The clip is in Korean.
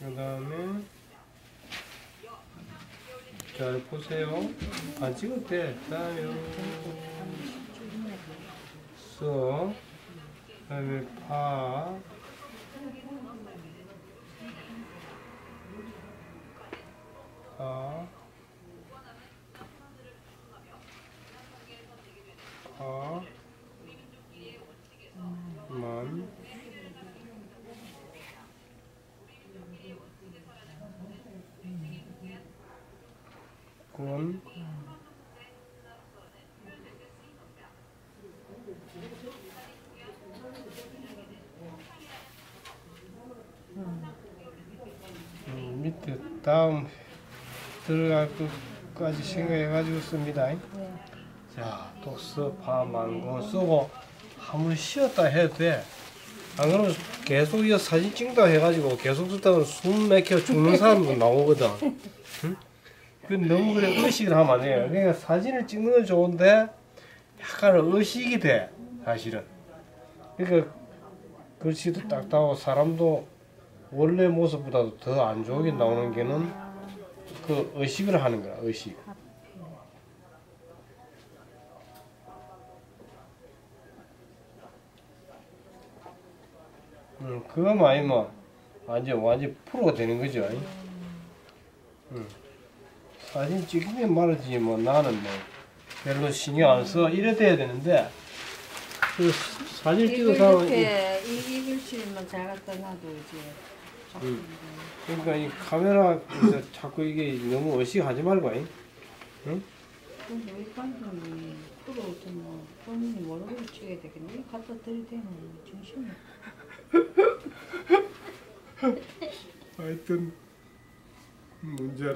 그 다음에 잘 보세요. 안 돼. 그 다음에 써. 그 다음에 파. 파. 파. 만. 군. 음, 밑에 다음 들어갈 것까지 생각해 가지고 씁니다. 네. 자, 독서, 파, 만권 쓰고 한번 쉬었다 해도 돼. 안 그러면 계속 이 사진 찍다 해가지고 계속 쓰다가 숨 막혀 죽는 사람도 나오거든. 응? 그 너무 그래 의식을 하면 안 돼요. 그러니까 사진을 찍는 건 좋은데 약간 의식이 돼 사실은. 그러니까 글씨도 딱딱하고 사람도 원래 모습보다도 더 안 좋게 나오는 게는 그 의식을 하는 거야 의식. 음, 그거만 아니면 완전 완전 프로가 되는 거죠. 음. 사진 찍으면 말하지 뭐 나는 뭐 별로 신경 안 써 이래 돼야 되는데 그 사진 찍은 사람은 이- 이렇게 이, 이 글씨만 잘 갖다 놔도 이제 음. 그러니까 이 카메라 에서 자꾸 이게 너무 의식하지 말고 아이? 응? 근데 우리 감독이 프로도 뭐 본인이 모르고 찍어야 되겠네 갖다 들이대면 정신이 하여튼 문제라.